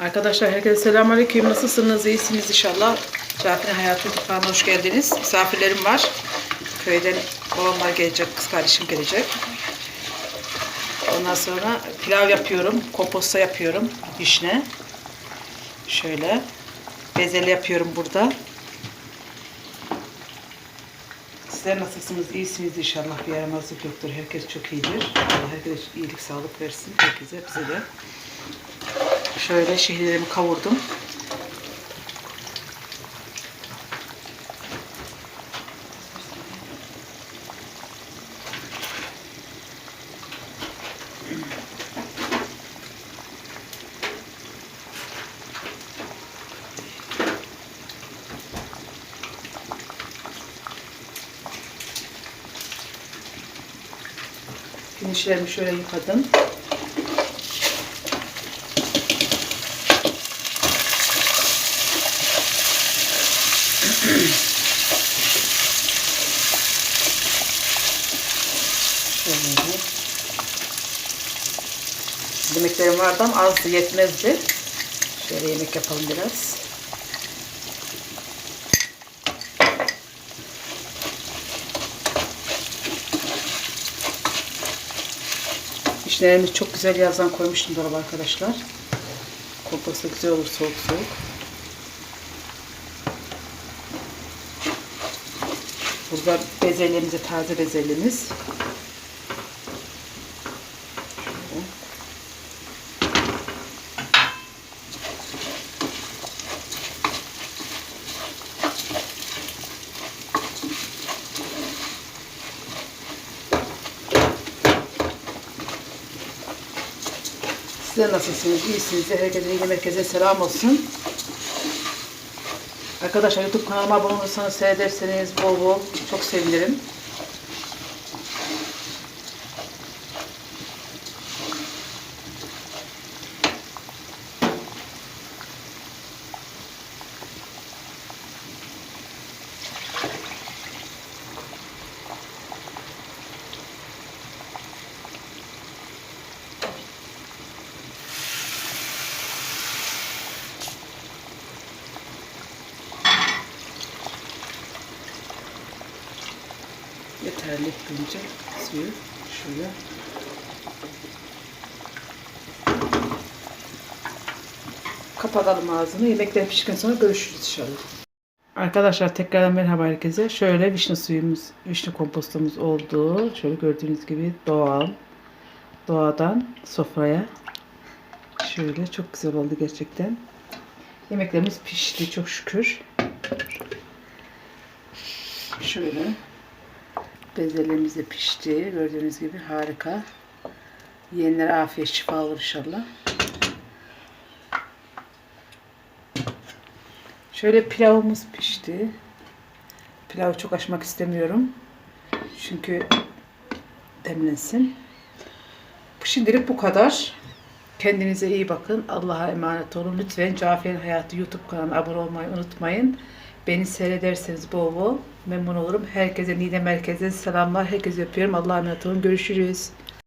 Arkadaşlar herkese selamünaleyküm. Nasılsınız? İyisiniz inşallah. Cafer'in hayatı mutfağına hoş geldiniz. Misafirlerim var. Köyden babamlar gelecek, kız kardeşim gelecek. Ondan sonra pilav yapıyorum. Komposta yapıyorum. Vişne. Şöyle. Bezelye yapıyorum burada. Sizler nasılsınız? İyisiniz inşallah. Bir yaramazlık yoktur. Herkes çok iyidir. Allah herkese iyilik, sağlık versin. Herkese, bize de. Şöyle şehirlerimi kavurdum. Pirinçlerimi şöyle yıkadım. Şöyle. Yemeklerim vardı ama azdı yetmezdi. Şöyle yemek yapalım biraz. İşlerimiz çok güzel yazdan koymuştum dolaba arkadaşlar. Komposta güzel olur soğuk soğuk. Burada bezelyemiz taze bezelyemiz. Sizler nasılsınız? İyisiniz. Herkese iyi merkeze selam olsun. Arkadaşlar YouTube kanalıma abone olursanız seyrederseniz bol bol çok sevinirim. Bence suyu şöyle. Kapatalım ağzını. Yemekler piştikten sonra görüşürüz inşallah. Arkadaşlar tekrardan merhaba herkese. Şöyle vişne suyumuz, vişne kompostomuz oldu. Şöyle gördüğünüz gibi doğal. Doğadan sofraya. Şöyle çok güzel oldu gerçekten. Yemeklerimiz pişti çok şükür. Şöyle. Bezelerimiz de pişti. Gördüğünüz gibi harika. Yiyenlere afiyet şifa olur inşallah. Şöyle pilavımız pişti. Pilavı çok açmak istemiyorum. Çünkü demlensin. Şimdilik bu kadar. Kendinize iyi bakın. Allah'a emanet olun. Lütfen Cafer'in Hayatı YouTube kanalına abone olmayı unutmayın. Beni seyrederseniz bol bol memnun olurum. Herkese Nide Merkez'e selamlar. Herkese öpüyorum. Allah'a emanet olun. Görüşürüz.